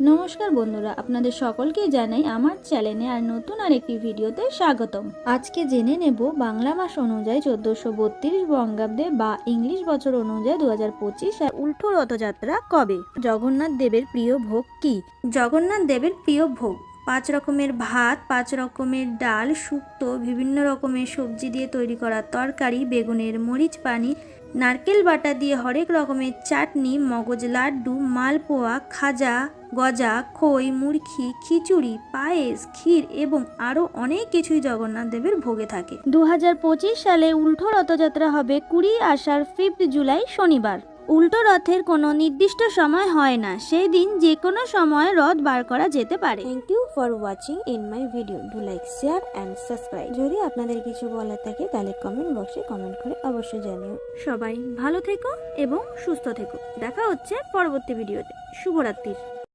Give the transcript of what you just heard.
নমস্কার বন্ধুরা, আপনাদের সকলকে জানাই আমার চ্যানেলে আর নতুন আরেকটি ভিডিওতে স্বাগতম। আজকে জেনে নেব বাংলা মাস অনুযায়ী চোদ্দোশো বত্রিশ বঙ্গাব্দে বা ইংলিশ বছর অনুযায়ী দু হাজার পঁচিশ আর উল্টো রথযাত্রা কবে? জগন্নাথ দেবের প্রিয় ভোগ কি? জগন্নাথ দেবের প্রিয় ভোগ? পাঁচ রকমের ভাত, পাঁচ রকমের ডাল, শুক্তো, বিভিন্ন রকমের সবজি দিয়ে তৈরি করা তরকারি, বেগুনের মরিচ, পানি, নারকেল বাটা দিয়ে হরেক রকমের চাটনি, মগজ লাড্ডু, মালপোয়া, খাজা গজা খই মুরখি খিচুড়ি পায়েস ক্ষীর এবং আরও অনেক কিছুই জগন্নাথ দেবের ভোগে থাকে। দু হাজার পঁচিশ সালে উল্টো রথযাত্রা হবে কুড়ি আষাঢ় ফিফথ জুলাই শনিবার। উল্টো রথের কোনো নির্দিষ্ট সময় হয় না সেই দিন যে কোনো সময় রথ বার করা যেতে পারে। Thank you for watching in my video do like share and subscribe যদি আপনাদের কিছু বলার থাকে তাহলে কমেন্ট বক্সে কমেন্ট করে অবশ্যই জানিও। সবাই ভালো থেকো এবং সুস্থ থেকো। দেখা হচ্ছে পরবর্তী ভিডিওতে শুভরাত্রির